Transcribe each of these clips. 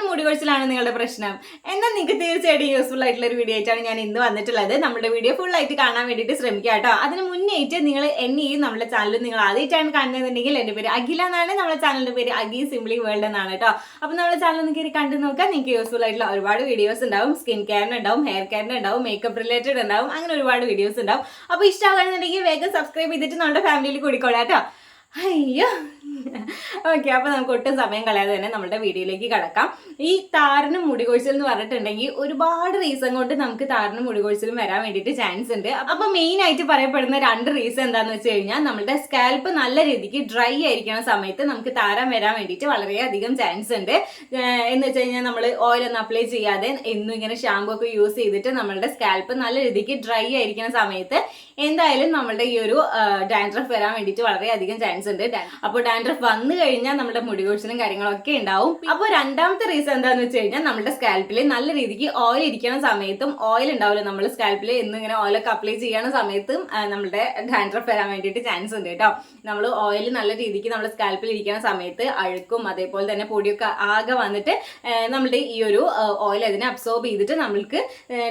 താരന് മുടി കൊഴിച്ചിലാണ് നിങ്ങളുടെ പ്രശ്നം. എന്നാൽ നിങ്ങൾക്ക് തീർച്ചയായിട്ടും യൂസ്ഫുൾ ആയിട്ടുള്ള ഒരു വീഡിയോ ആയിട്ടാണ് ഞാൻ ഇന്ന് വന്നിട്ടുള്ളത്. നമ്മുടെ വീഡിയോ ഫുൾ ആയിട്ട് കാണാൻ വേണ്ടിയിട്ട് ശ്രമിക്കുക കേട്ടോ. അതിന് മുന്നേറ്റ് നിങ്ങൾ എന്നെയും നമ്മുടെ ചാനലും നിങ്ങൾ ആദ്യമായിട്ടാണ് കാണുന്നതെന്നുണ്ടെങ്കിൽ എന്റെ പേര് അഖില എന്നാണ്. നമ്മുടെ ചാനലിന്റെ പേര് അഖി സിംപ്ലി വേൾഡ് എന്നാണ് കേട്ടോ. അപ്പോൾ നമ്മുടെ ചാനൽ ഒന്ന് കയറി കണ്ടു നോക്കാം. നിങ്ങൾക്ക് യൂസ്ഫുൾ ആയിട്ടുള്ള ഒരുപാട് വീഡിയോസ് ഉണ്ടാവും. സ്കിൻ കെയറിന് ഉണ്ടാവും ഹെയർ കെയറിന് ഉണ്ടാവും മേക്കപ്പ് റിലേറ്റഡ് ഉണ്ടാവും അങ്ങനെ ഒരുപാട് വീഡിയോസ് ഉണ്ടാവും. അപ്പോൾ ഇഷ്ടമാകുന്നുണ്ടെങ്കിൽ വേഗം സബ്സ്ക്രൈബ് ചെയ്തിട്ട് നമ്മുടെ ഫാമിലിയിൽ കൂടിക്കോളാം കേട്ടോ. അയ്യോ. ഓക്കെ അപ്പൊ നമുക്ക് ഒട്ടും സമയം കളയാതെ തന്നെ നമ്മുടെ വീഡിയോയിലേക്ക് കടക്കാം. ഈ താരനും മുടി കൊഴിച്ചിൽ എന്ന് പറഞ്ഞിട്ടുണ്ടെങ്കിൽ ഒരുപാട് റീസൺ കൊണ്ട് നമുക്ക് താരനും മുടി കൊഴിച്ചിലും വരാൻ വേണ്ടിയിട്ട് ചാൻസ് ഉണ്ട്. അപ്പൊ മെയിൻ ആയിട്ട് പറയപ്പെടുന്ന രണ്ട് റീസൺ എന്താന്ന് വെച്ച് കഴിഞ്ഞാൽ നമ്മുടെ സ്കാൽപ്പ് നല്ല രീതിക്ക് ഡ്രൈ ആയിരിക്കുന്ന സമയത്ത് നമുക്ക് താരം വരാൻ വേണ്ടിയിട്ട് വളരെയധികം ചാൻസ് ഉണ്ട്. എന്ന് വെച്ച് കഴിഞ്ഞാൽ നമ്മൾ ഓയിൽ ഒന്നും അപ്ലൈ ചെയ്യാതെ എന്നും ഇങ്ങനെ ഷാമ്പൂ ഒക്കെ യൂസ് ചെയ്തിട്ട് നമ്മളുടെ സ്കാൽപ്പ് നല്ല രീതിക്ക് ഡ്രൈ ആയിരിക്കുന്ന സമയത്ത് എന്തായാലും നമ്മളുടെ ഈ ഒരു ഡാൻഡ്രഫ് വരാൻ വേണ്ടിയിട്ട് വളരെയധികം ചാൻസ് ഉണ്ട്. അപ്പോൾ ഡാൻഡ്രഫ് വന്നു കഴിഞ്ഞാൽ നമ്മുടെ മുടി കൊഴിച്ചിലും കാര്യങ്ങളൊക്കെ ഉണ്ടാവും. അപ്പോൾ രണ്ടാമത്തെ റീസൺ എന്താണെന്ന് വെച്ച് കഴിഞ്ഞാൽ നമ്മുടെ സ്കാൽപ്പിൽ നല്ല രീതിക്ക് ഓയിൽ ഇരിക്കുന്ന സമയത്തും ഓയിൽ ഉണ്ടാവില്ല നമ്മൾ സ്കാൽപ്പിൽ എന്നിങ്ങനെ ഓയിലൊക്കെ അപ്ലൈ ചെയ്യുന്ന സമയത്തും നമ്മുടെ ഡാൻഡ്രഫ് വരാൻ വേണ്ടിയിട്ട് ചാൻസ് ഉണ്ട് കേട്ടോ. നമ്മൾ ഓയിൽ നല്ല രീതിക്ക് നമ്മുടെ സ്കാൽപ്പിൽ ഇരിക്കുന്ന സമയത്ത് അഴുക്കും അതേപോലെ തന്നെ പൊടിയൊക്കെ ആകെ വന്നിട്ട് നമ്മുടെ ഈ ഒരു ഓയിൽ അതിനെ അബ്സോർബ് ചെയ്തിട്ട് നമ്മൾക്ക്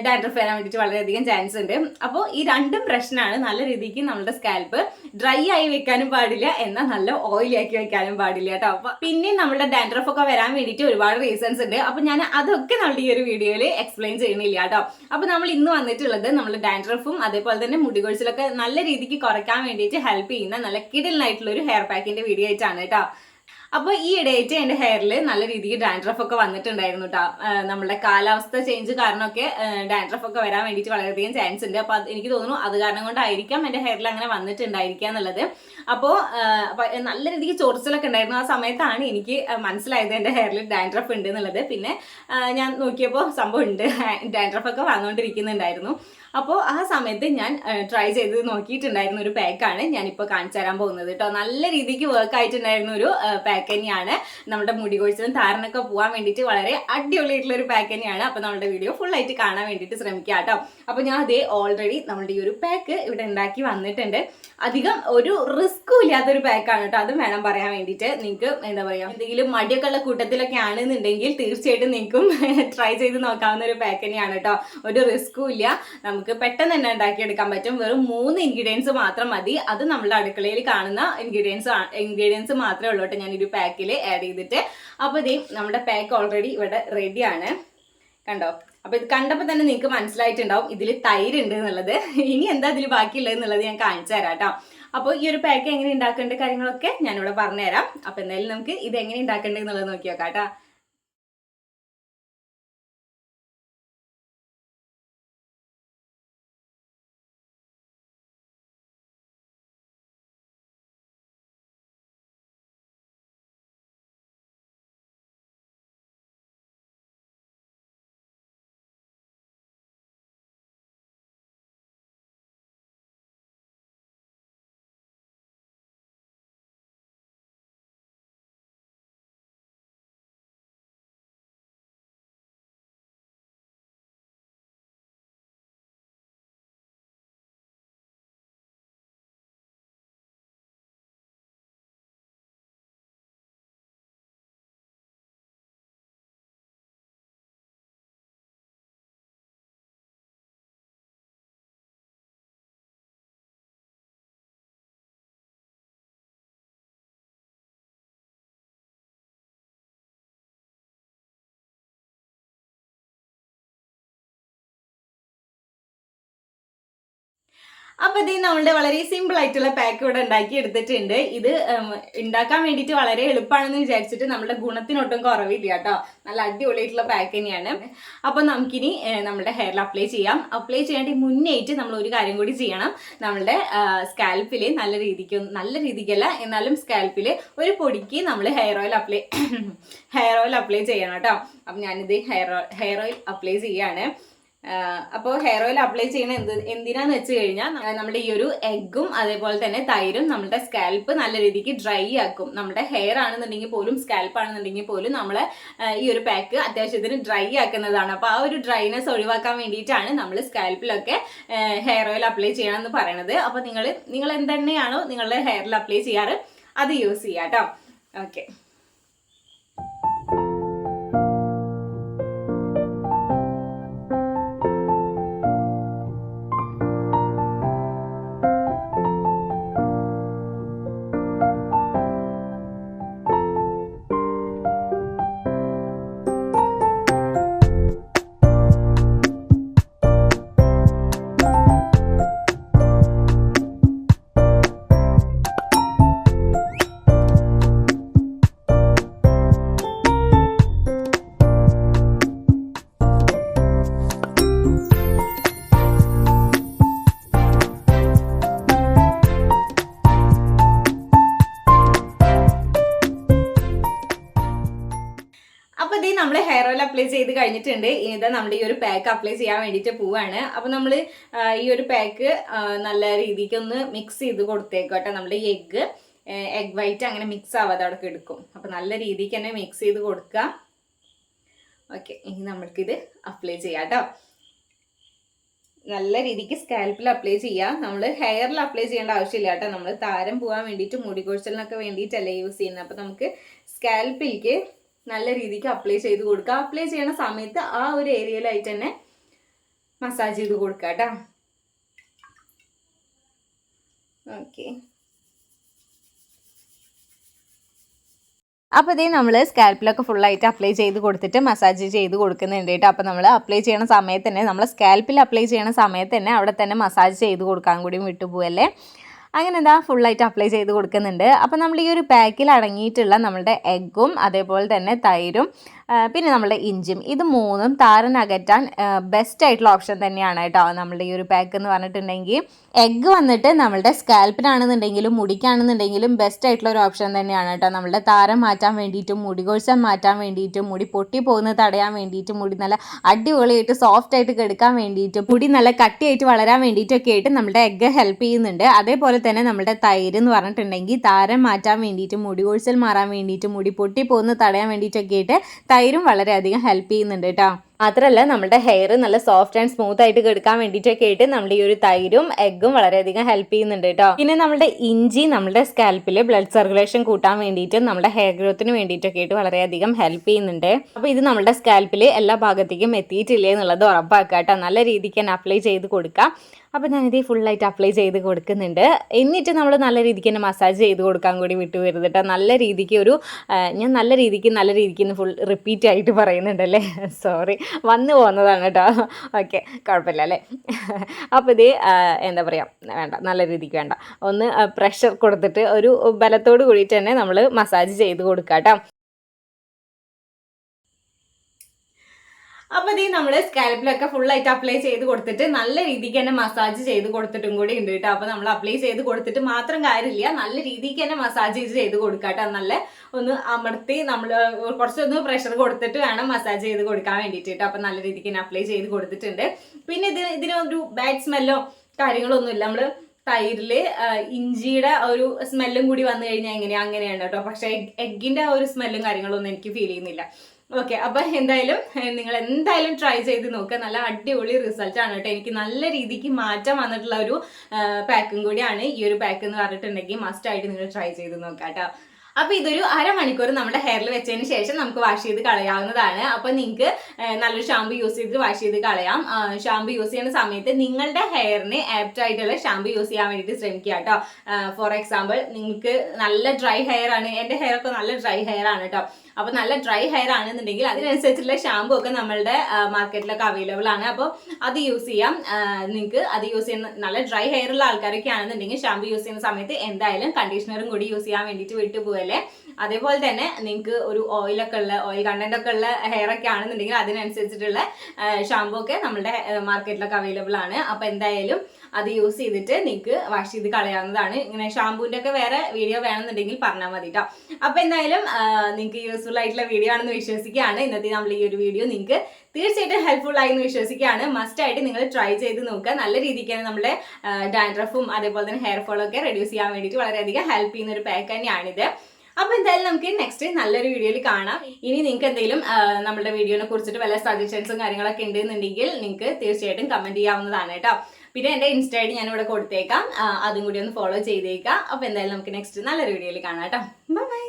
ഡാൻഡ്രഫ് വരാൻ വേണ്ടിയിട്ട് വളരെയധികം ചാൻസ് ഉണ്ട്. അപ്പോൾ ഈ രണ്ടും പ്രശ്നമാണ് നല്ല രീതിക്ക് നമ്മുടെ സ്കാൽപ്പ് ഡ്രൈ ആയി വെക്കാനും പാടില്ല എന്നാൽ നല്ല ഓയിലി ആക്കി വെക്കാനും പാടില്ല കേട്ടോ. അപ്പൊ പിന്നെ നമ്മുടെ ഡാൻഡ്രഫ് ഒക്കെ വരാൻ വേണ്ടിയിട്ട് ഒരുപാട് റീസൺസ് ഉണ്ട്. അപ്പൊ ഞാൻ അതൊക്കെ നമ്മുടെ ഈ ഒരു വീഡിയോയിൽ എക്സ്പ്ലെയിൻ ചെയ്യുന്നില്ല കേട്ടോ. അപ്പൊ നമ്മൾ ഇന്ന് വന്നിട്ടുള്ളത് നമ്മൾ ഡാൻഡ്രഫും അതേപോലെ തന്നെ മുടികൊഴിച്ചിലൊക്കെ നല്ല രീതിക്ക് കുറയ്ക്കാൻ വേണ്ടിയിട്ട് ഹെൽപ്പ് ചെയ്യുന്ന നല്ല കിടലിനായിട്ടുള്ള ഒരു ഹെയർ പാക്കിന്റെ വീഡിയോ ആയിട്ടാണ് കേട്ടോ. അപ്പോൾ ഈ ഇടയായിട്ട് എന്റെ ഹെയറിൽ നല്ല രീതിക്ക് ഡാൻഡ്രഫ് ഒക്കെ വന്നിട്ടുണ്ടായിരുന്നു കേട്ടോ നമ്മുടെ കാലാവസ്ഥ ചേഞ്ച് കാരണമൊക്കെ ഡാൻഡ്രഫ് ഒക്കെ വരാൻ വേണ്ടിയിട്ട് വളരെയധികം ചാൻസ് ഉണ്ട്. അപ്പോൾ എനിക്ക് തോന്നുന്നു അത് കാരണം കൊണ്ടായിരിക്കാം എന്റെ ഹെയറിൽ അങ്ങനെ വന്നിട്ടുണ്ടായിരിക്കുക എന്നുള്ളത്. അപ്പോൾ നല്ല രീതിക്ക് ചൊറിച്ചിലൊക്കെ ഉണ്ടായിരുന്നു. ആ സമയത്താണ് എനിക്ക് മനസ്സിലായത് എന്റെ ഹെയറിൽ ഡാൻഡ്രഫ് ഉണ്ട് എന്നുള്ളത്. പിന്നെ ഞാൻ നോക്കിയപ്പോൾ സംഭവം ഉണ്ട്. ഡാൻഡ്രഫ് ഒക്കെ വന്നുകൊണ്ടിരിക്കുന്നുണ്ടായിരുന്നു അപ്പോൾ ആ സമയത്ത് ഞാൻ ട്രൈ ചെയ്ത് നോക്കിയിട്ടുണ്ടായിരുന്ന ഒരു പാക്കാണ് ഞാനിപ്പോൾ കാണിച്ചു തരാൻ പോകുന്നത് കേട്ടോ നല്ല രീതിക്ക് വർക്ക് ആയിട്ടുണ്ടായിരുന്ന ഒരു പാക്ക് തന്നെയാണ്. നമ്മുടെ മുടി കൊഴിച്ചിലും താരനൊക്കെ പോകാൻ വേണ്ടിയിട്ട് വളരെ അടിപൊളിയായിട്ടുള്ള ഒരു പാക്ക് തന്നെയാണ്. അപ്പോൾ നമ്മുടെ വീഡിയോ ഫുൾ ആയിട്ട് കാണാൻ വേണ്ടിയിട്ട് ശ്രമിക്കുക കേട്ടോ അപ്പോൾ ഞാൻ അതേ ഓൾറെഡി നമ്മുടെ ഈ ഒരു പാക്ക് ഇവിടെ ഉണ്ടാക്കി വന്നിട്ടുണ്ട്. അധികം ഒരു റിസ്ക്കും ഇല്ലാത്തൊരു പാക്കാണ് കേട്ടോ അതും വേണം പറയാൻ വേണ്ടിയിട്ട്. നിങ്ങൾക്ക് എന്താ പറയുക എന്തെങ്കിലും മടിയൊക്കെ ഉള്ള കൂട്ടത്തിലൊക്കെ ആണെന്നുണ്ടെങ്കിൽ തീർച്ചയായിട്ടും നിങ്ങൾക്കും ട്രൈ ചെയ്ത് നോക്കാവുന്ന ഒരു പാക്ക് തന്നെയാണ് കേട്ടോ ഒരു റിസ്ക്കും ഇല്ല. നമുക്ക് പെട്ടെന്ന് തന്നെ ഉണ്ടാക്കിയെടുക്കാൻ പറ്റും. വെറും മൂന്ന് ഇൻഗ്രീഡിയൻസ് മാത്രം മതി. അത് നമ്മുടെ അടുക്കളയിൽ കാണുന്ന ഇൻഗ്രീഡിയൻസ് ഇൻഗ്രീഡിയൻസ് മാത്രമേ ഉള്ളൂ കേട്ടോ ഞാൻ ഒരു പാക്കിൽ ആഡ് ചെയ്തിട്ട്. അപ്പോൾ ഇതേ നമ്മുടെ പാക്ക് ഓൾറെഡി ഇവിടെ റെഡിയാണ് കണ്ടോ? അപ്പൊ ഇത് കണ്ടപ്പോൾ തന്നെ നിങ്ങൾക്ക് മനസ്സിലായിട്ടുണ്ടാവും ഇതിൽ തൈര് ഉണ്ട് എന്നുള്ളത്. ഇനി എന്താ ഇതിൽ ബാക്കിയുള്ളത് എന്നുള്ളത് ഞാൻ കാണിച്ചു തരാം കേട്ടോ. അപ്പോൾ ഈ ഒരു പാക്ക് എങ്ങനെ ഉണ്ടാക്കേണ്ട കാര്യങ്ങളൊക്കെ ഞാനിവിടെ പറഞ്ഞുതരാം. അപ്പോൾ എന്തായാലും നമുക്ക് ഇത് എങ്ങനെ ഉണ്ടാക്കേണ്ടത് എന്നുള്ളത് നോക്കി നോക്കാം കേട്ടോ. അപ്പൊ ഇത് നമ്മളുടെ വളരെ സിമ്പിൾ ആയിട്ടുള്ള പാക്ക് ഇവിടെ ഉണ്ടാക്കി എടുത്തിട്ടുണ്ട്. ഇത് ഉണ്ടാക്കാൻ വേണ്ടിയിട്ട് വളരെ എളുപ്പമാണെന്ന് വിചാരിച്ചിട്ട് നമ്മുടെ ഗുണത്തിനൊട്ടും കുറവില്ല കേട്ടോ. നല്ല അടിപൊളിയായിട്ടുള്ള പാക്ക് തന്നെയാണ്. അപ്പൊ നമുക്കിനി നമ്മുടെ ഹെയറിൽ അപ്ലൈ ചെയ്യാം. അപ്ലൈ ചെയ്യേണ്ട മുന്നേറ്റ് നമ്മൾ ഒരു കാര്യം കൂടി ചെയ്യണം. നമ്മളുടെ സ്കാൽപ്പിൽ നല്ല രീതിക്ക് നല്ല രീതിക്കല്ല എന്നാലും സ്കാൽപ്പിൽ ഒരു പൊടിക്ക് നമ്മൾ hair oil apply hair oil apply ചെയ്യണം കേട്ടോ. അപ്പം ഞാനിത് ഹെയർ ഹെയർ ഓയിൽ അപ്ലൈ ചെയ്യാണ്. അപ്പോൾ ഹെയർ ഓയിൽ അപ്ലൈ ചെയ്യുന്ന എന്ത് എന്തിനാന്ന് വെച്ച് കഴിഞ്ഞാൽ നമ്മുടെ ഈ ഒരു എഗ്ഗും അതേപോലെ തന്നെ തൈരും നമ്മുടെ സ്കാൽപ്പ് നല്ല രീതിക്ക് ഡ്രൈ ആക്കും. നമ്മുടെ ഹെയർ ആണെന്നുണ്ടെങ്കിൽ പോലും സ്കാൽപ്പ് ആണെന്നുണ്ടെങ്കിൽ പോലും നമ്മൾ ഈ ഒരു പാക്ക് അത്യാവശ്യത്തിന് ഡ്രൈ ആക്കുന്നതാണ്. അപ്പോൾ ആ ഒരു ഡ്രൈനെസ് ഒഴിവാക്കാൻ വേണ്ടിയിട്ടാണ് നമ്മൾ സ്കാൽപ്പിലൊക്കെ ഹെയർ ഓയിൽ അപ്ലൈ ചെയ്യണമെന്ന് പറയണത്. അപ്പോൾ നിങ്ങൾ നിങ്ങൾ എന്തെണ്ണയാണോ നിങ്ങളുടെ ഹെയറിൽ അപ്ലൈ ചെയ്യാറ്? അത് യൂസ് ചെയ്യാം കേട്ടോ ഓക്കെ അപ്ലൈ ചെയ്ത് കഴിഞ്ഞിട്ടുണ്ട്. ഇനി ഇതാ നമ്മുടെ ഈ ഒരു പാക്ക് അപ്ലൈ ചെയ്യാൻ വേണ്ടിയിട്ട് പോവാണ്. അപ്പോൾ നമ്മൾ ഈ ഒരു പാക്ക് നല്ല രീതിക്ക് ഒന്ന് മിക്സ് ചെയ്ത് കൊടുത്തേക്കോട്ടെ. നമ്മുടെ എഗ്ഗ് എഗ് വൈറ്റ് അങ്ങനെ മിക്സ് ആവാതെ അവിടെ എടുക്കും. അപ്പോൾ നല്ല രീതിക്ക് തന്നെ മിക്സ് ചെയ്ത് കൊടുക്കുക ഓക്കെ ഇനി നമ്മൾക്കിത് അപ്ലൈ ചെയ്യാം കേട്ടോ നല്ല രീതിക്ക് സ്കാൽപ്പിൽ അപ്ലൈ ചെയ്യാം. നമ്മൾ ഹെയറിൽ അപ്ലൈ ചെയ്യേണ്ട ആവശ്യമില്ല കേട്ടോ നമ്മൾ താരം പോകാൻ വേണ്ടിയിട്ട് മുടി കൊഴിച്ചലിനൊക്കെ വേണ്ടിയിട്ടല്ലേ യൂസ് ചെയ്യുന്നത്. അപ്പോൾ നമുക്ക് സ്കാൽപ്പിലേക്ക് നല്ല രീതിക്ക് അപ്ലൈ ചെയ്ത് കൊടുക്കുക. അപ്ലൈ ചെയ്യണ സമയത്ത് ആ ഒരു ഏരിയയിലായിട്ട് തന്നെ മസാജ് ചെയ്ത് കൊടുക്കുക കേട്ടോ. ഓക്കെ അപ്പോൾ ഇതേ നമ്മൾ സ്കാൽപ്പിലൊക്കെ ഫുള്ളായിട്ട് അപ്ലൈ ചെയ്ത് കൊടുത്തിട്ട് മസാജ് ചെയ്ത് കൊടുക്കുന്നുണ്ട് കേട്ടോ. അപ്പോൾ നമ്മൾ അപ്ലൈ ചെയ്യണ സമയത്ത് തന്നെ നമ്മൾ സ്കാൽപ്പിൽ അപ്ലൈ ചെയ്യണ സമയത്ത് തന്നെ അവിടെ തന്നെ മസാജ് ചെയ്ത് കൊടുക്കാൻ കൂടി വിട്ടുപോയല്ലേ? അങ്ങനെ എന്താ ഫുള്ളായിട്ട് അപ്ലൈ ചെയ്ത് കൊടുക്കുന്നുണ്ട്. അപ്പോൾ നമ്മൾ ഈ ഒരു പാക്കിൽ അടങ്ങിയിട്ടുള്ള നമ്മളുടെ എഗ്ഗും അതേപോലെ തന്നെ തൈരും പിന്നെ നമ്മുടെ ഇഞ്ചിയും. ഇത് മൂന്നും താരൻ അകറ്റാൻ ബെസ്റ്റ് ആയിട്ടുള്ള ഓപ്ഷൻ തന്നെയാണ് കേട്ടോ. നമ്മളുടെ ഈ ഒരു പാക്ക് എന്ന് പറഞ്ഞിട്ടുണ്ടെങ്കിൽ എഗ്ഗ് വന്നിട്ട് നമ്മളുടെ സ്കാൽപ്പിനാണെന്നുണ്ടെങ്കിലും മുടിക്കാണെന്നുണ്ടെങ്കിലും ബെസ്റ്റ് ആയിട്ടുള്ള ഒരു ഓപ്ഷൻ തന്നെയാണ് കേട്ടോ. നമ്മളുടെ താരം മാറ്റാൻ വേണ്ടിയിട്ടും മുടി കൊഴിച്ചാൽ മാറ്റാൻ വേണ്ടിയിട്ടും മുടി പൊട്ടി പോകുന്നത് തടയാൻ വേണ്ടിയിട്ടും മുടി നല്ല അടിപൊളിയായിട്ട് സോഫ്റ്റ് ആയിട്ട് കെടുക്കാൻ വേണ്ടിയിട്ടും മുടി നല്ല കട്ടിയായിട്ട് വളരാൻ വേണ്ടിയിട്ടൊക്കെ ആയിട്ട് നമ്മുടെ എഗ്ഗ് ഹെൽപ്പ് ചെയ്യുന്നുണ്ട്. അതേപോലെ തന്നെ നമ്മുടെ തൈര് എന്ന് പറഞ്ഞിട്ടുണ്ടെങ്കിൽ താരം മാറ്റാൻ വേണ്ടിയിട്ടും മുടി കൊഴിച്ചൽ മാറാൻ വേണ്ടിയിട്ടും മുടി പൊട്ടി പോകുന്നത് തടയാൻ വേണ്ടിയിട്ടൊക്കെ ആയിട്ട് തൈരും വളരെയധികം ഹെൽപ്പ് ചെയ്യുന്നുണ്ട് കേട്ടോ. മാത്രമല്ല നമ്മുടെ ഹെയർ നല്ല സോഫ്റ്റ് ആൻഡ് സ്മൂത്ത് ആയിട്ട് കെടുക്കാൻ വേണ്ടിയിട്ടൊക്കെ ആയിട്ട് നമ്മുടെ ഈ ഒരു തൈരും എഗ്ഗും വളരെയധികം ഹെൽപ്പ് ചെയ്യുന്നുണ്ട് കേട്ടോ. പിന്നെ നമ്മുടെ ഇഞ്ചി നമ്മുടെ സ്കാൽപ്പിൽ ബ്ലഡ് സർക്കുലേഷൻ കൂട്ടാൻ വേണ്ടിയിട്ടും നമ്മുടെ ഹെയർ ഗ്രോത്തിന് വേണ്ടിയിട്ടൊക്കെ ആയിട്ട് വളരെയധികം ഹെൽപ്പ് ചെയ്യുന്നുണ്ട്. അപ്പോൾ ഇത് നമ്മുടെ സ്കാൽപ്പിൽ എല്ലാ ഭാഗത്തേക്കും എത്തിയിട്ടില്ലേ എന്നുള്ളത് ഉറപ്പാക്കുക കേട്ടോ. നല്ല രീതിക്ക് തന്നെ അപ്ലൈ ചെയ്ത് കൊടുക്കാം. അപ്പോൾ ഞാനിത് ഫുള്ളായിട്ട് അപ്ലൈ ചെയ്ത് കൊടുക്കുന്നുണ്ട്. എന്നിട്ട് നമ്മൾ നല്ല രീതിക്ക് തന്നെ മസാജ് ചെയ്ത് കൊടുക്കാൻ കൂടി വിട്ടു വരുന്നത് കേട്ടോ. നല്ല രീതിക്ക് ഒരു ഞാൻ നല്ല രീതിക്ക് നല്ല രീതിക്ക് ഫുൾ റിപ്പീറ്റ് ആയിട്ട് പറയുന്നുണ്ടല്ലേ സോറി വന്നു പോകുന്നതാണ് കേട്ടോ. ഓക്കെ കുഴപ്പമില്ല അല്ലേ? അപ്പോൾ ഇത് എന്താ പറയുക വേണ്ട നല്ല രീതിക്ക് വേണ്ട. ഒന്ന് പ്രഷർ കൊടുത്തിട്ട് ഒരു ബലത്തോട് കൂടിയിട്ട് തന്നെ നമ്മൾ മസാജ് ചെയ്ത് കൊടുക്കാം കേട്ടോ അപ്പോൾ ഇത് നമ്മൾ സ്കാൽപ്പിലൊക്കെ ഫുള്ളായിട്ട് അപ്ലൈ ചെയ്ത് കൊടുത്തിട്ട് നല്ല രീതിക്ക് തന്നെ മസാജ് ചെയ്ത് കൊടുത്തിട്ടും കൂടി ഉണ്ട് കേട്ടോ. അപ്പോൾ നമ്മൾ അപ്ലൈ ചെയ്ത് കൊടുത്തിട്ട് മാത്രം കാര്യമില്ല നല്ല രീതിക്ക് തന്നെ മസാജ് ചെയ്ത് കൊടുക്കാട്ടോ. നല്ല ഒന്ന് അമർത്തി നമ്മൾ കുറച്ചൊന്ന് പ്രഷർ കൊടുത്തിട്ട് വേണം മസാജ് ചെയ്ത് കൊടുക്കാൻ വേണ്ടിയിട്ട് കേട്ടോ. അപ്പോൾ നല്ല രീതിക്ക് തന്നെ അപ്ലൈ ചെയ്ത് കൊടുത്തിട്ടുണ്ട്. പിന്നെ ഇതിന് ഇതിനൊരു ബാഡ് സ്മെല്ലോ കാര്യങ്ങളൊന്നുമില്ല നമ്മൾ തൈരിൽ ഇഞ്ചിയുടെ ഒരു സ്മെല്ലും കൂടി വന്നു കഴിഞ്ഞാൽ എങ്ങനെയാ? അങ്ങനെയാണ് കേട്ടോ. പക്ഷേ ആ ഒരു സ്മെല്ലും കാര്യങ്ങളൊന്നും എനിക്ക് ഫീൽ ചെയ്യുന്നില്ല. ഓക്കെ അപ്പൊ എന്തായാലും നിങ്ങൾ എന്തായാലും ട്രൈ ചെയ്ത് നോക്കുക നല്ല അടിപൊളി റിസൾട്ട് ആണ് കേട്ടോ. എനിക്ക് നല്ല രീതിക്ക് മാറ്റം വന്നിട്ടുള്ള ഒരു പാക്കും കൂടിയാണ് ഈ ഒരു പാക്ക് എന്ന് പറഞ്ഞിട്ടുണ്ടെങ്കിൽ മസ്റ്റ് ആയിട്ട് നിങ്ങൾ ട്രൈ ചെയ്ത് നോക്കാം കേട്ടോ. അപ്പൊ ഇതൊരു അരമണിക്കൂർ നമ്മുടെ ഹെയറിൽ വെച്ചതിന് ശേഷം നമുക്ക് വാഷ് ചെയ്ത് കളയാവുന്നതാണ്. അപ്പൊ നിങ്ങൾക്ക് നല്ലൊരു ഷാമ്പു യൂസ് ചെയ്ത് വാഷ് ചെയ്ത് കളയാം. ഷാമ്പു യൂസ് ചെയ്യുന്ന സമയത്ത് നിങ്ങളുടെ ഹെയറിന് ആപ്റ്റ് ആയിട്ടുള്ള ഷാമ്പു യൂസ് ചെയ്യാൻ വേണ്ടിയിട്ട് ശ്രമിക്കുക കേട്ടോ. ഫോർ എക്സാമ്പിൾ നിങ്ങൾക്ക് നല്ല ഡ്രൈ ഹെയർ ആണ്. എന്റെ ഹെയർ ഒക്കെ നല്ല ഡ്രൈ ഹെയർ ആണ് കേട്ടോ. അപ്പോൾ നല്ല ഡ്രൈ ഹെയർ ആണെന്നുണ്ടെങ്കിൽ അതിനനുസരിച്ചുള്ള ഷാമ്പു ഒക്കെ നമ്മളുടെ മാർക്കറ്റിലൊക്കെ അവൈലബിൾ ആണ്. അപ്പോൾ അത് യൂസ് ചെയ്യാം. നിങ്ങൾക്ക് അത് യൂസ് ചെയ്യുന്ന നല്ല ഡ്രൈ ഹെയർ ഉള്ള ആൾക്കാരൊക്കെ ആണെന്നുണ്ടെങ്കിൽ ഷാമ്പു യൂസ് ചെയ്യുന്ന സമയത്ത് എന്തായാലും കണ്ടീഷണറും കൂടി യൂസ് ചെയ്യാൻ വേണ്ടിയിട്ട് വിട്ടുപോകല്ലേ അതേപോലെ തന്നെ നിങ്ങൾക്ക് ഒരു ഓയിലൊക്കെ ഉള്ള ഓയിൽ കണ്ടന്റ് ഒക്കെ ഉള്ള ഹെയർ ഒക്കെ ആണെന്നുണ്ടെങ്കിൽ അതിനനുസരിച്ചിട്ടുള്ള ഷാമ്പൂ ഒക്കെ നമ്മുടെ മാർക്കറ്റിലൊക്കെ അവൈലബിൾ ആണ്. അപ്പോൾ എന്തായാലും അത് യൂസ് ചെയ്തിട്ട് നിങ്ങൾക്ക് വാഷ് ചെയ്ത് കളയാവുന്നതാണ്. ഇങ്ങനെ ഷാമ്പൂന്റെ ഒക്കെ വേറെ വീഡിയോ വേണമെന്നുണ്ടെങ്കിൽ പറഞ്ഞാൽ മതി കേട്ടോ അപ്പോൾ എന്തായാലും നിങ്ങൾക്ക് യൂസ്ഫുൾ ആയിട്ടുള്ള വീഡിയോ ആണെന്ന് വിശ്വസിക്കുകയാണ്. ഇന്നത്തെ നമ്മൾ ഈ ഒരു വീഡിയോ നിങ്ങൾക്ക് തീർച്ചയായിട്ടും ഹെൽപ്ഫുൾ ആയി എന്ന് വിശ്വസിക്കുകയാണ്. മസ്റ്റ് ആയിട്ട് നിങ്ങൾ ട്രൈ ചെയ്ത് നോക്കുക. നല്ല രീതിക്കാണ് നമ്മുടെ ഡാൻഡ്രഫും അതേപോലെ തന്നെ ഹെയർ ഫോളൊക്കെ റെഡ്യൂസ് ചെയ്യാൻ വേണ്ടിയിട്ട് വളരെയധികം ഹെൽപ്പ് ചെയ്യുന്ന ഒരു പാക്ക് തന്നെയാണിത്. അപ്പൊ എന്തായാലും നമുക്ക് നെക്സ്റ്റ് നല്ലൊരു വീഡിയോയിൽ കാണാം. ഇനി നിങ്ങൾക്ക് എന്തെങ്കിലും നമ്മുടെ വീഡിയോനെ കുറിച്ചിട്ട് വല്ല സജഷൻസും കാര്യങ്ങളൊക്കെ ഉണ്ടെന്നുണ്ടെങ്കിൽ നിങ്ങൾക്ക് തീർച്ചയായിട്ടും കമന്റ് ചെയ്യാവുന്നതാണ് കേട്ടോ. പിന്നെ എന്റെ ഇൻസ്റ്റ ഐഡി ഞാൻ ഇവിടെ കൊടുത്തേക്കാം. അതും കൂടി ഒന്ന് ഫോളോ ചെയ്തേക്കാം. അപ്പോൾ എന്തായാലും നമുക്ക് നെക്സ്റ്റ് നല്ലൊരു വീഡിയോയിൽ കാണാം കേട്ടോ. ബൈ